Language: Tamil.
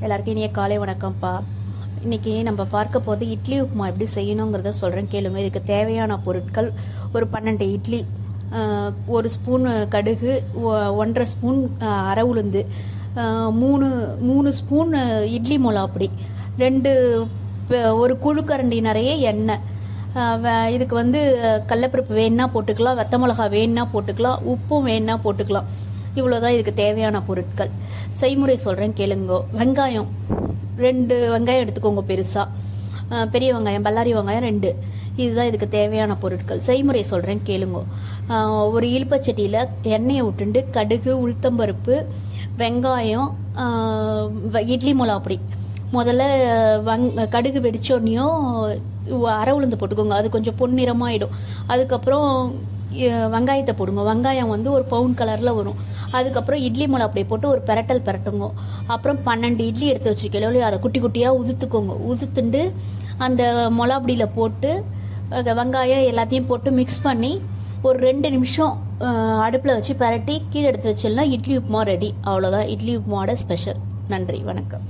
எல்லாருக்கும் இனிய காலை வணக்கம்ப்பா. இன்னைக்கு நம்ம பார்க்க போது இட்லி உப்புமா எப்படி செய்யணுங்கிறத சொல்கிறேன் கேளுங்க. இதுக்கு தேவையான பொருட்கள் ஒரு பன்னெண்டு இட்லி ஒரு ஸ்பூன் கடுகு ஒ- ஒன்றரை ஸ்பூன் அரை உளுந்து மூணு மூணு ஸ்பூன் இட்லி இட்லி மிளகாப்பொடி ரெண்டு ஒரு குழுக்கரண்டி நிறைய எண்ணெய். இதுக்கு வந்து கடலப்பருப்பு வேணுன்னா போட்டுக்கலாம் வெத்த மிளகா வேணுன்னா போட்டுக்கலாம் உப்பும் வேணுன்னா போட்டுக்கலாம். இவ்வளோதான் இதுக்கு தேவையான பொருட்கள். செய்முறை சொல்கிறேன் கேளுங்கோ. வெங்காயம் ரெண்டு வெங்காயம் எடுத்துக்கோங்க பெருசாக பெரிய வெங்காயம் பல்லாரி வெங்காயம் ரெண்டு. இதுதான் இதுக்கு தேவையான பொருட்கள். செய்முறை சொல்கிறேன் கேளுங்கோ. ஒரு இழுப்பச்சட்டியில் எண்ணெயை விட்டுண்டு கடுகு உளுத்தம்பருப்பு வெங்காயம் வ- இட்லி மிளகாப்பொடி முதல்ல வங் கடுகு வெடிச்சோடனையும் அரை உளுந்து போட்டுக்கோங்க. அது கொஞ்சம் பொன்னிறமாயிடும். அதுக்கப்புறம் வெங்காயத்தை போடுங்க. வெங்காயம் வந்து ஒரு பவுன் கலரில் வரும். அதுக்கப்புறம் இட்லி மிளகாப்பொடி போட்டு ஒரு பெரட்டல் பெரட்டுங்க. அப்புறம் பன்னெண்டு இட்லி எடுத்து வச்சிருக்கீங்களோ அதை குட்டி குட்டியாக உதுத்துக்கோங்க. உதுத்துண்டு அந்த மொளாப்பிடியில் போட்டு வெங்காயம் எல்லாத்தையும் போட்டு மிக்ஸ் பண்ணி ஒரு ரெண்டு நிமிஷம் அடுப்பில் வச்சு பரட்டி கீழே எடுத்து வச்சிடலாம். இட்லி உப்புமா ரெடி அவ்வளோதான் இட்லி உப்புமாவோட ஸ்பெஷல் நன்றி. வணக்கம்.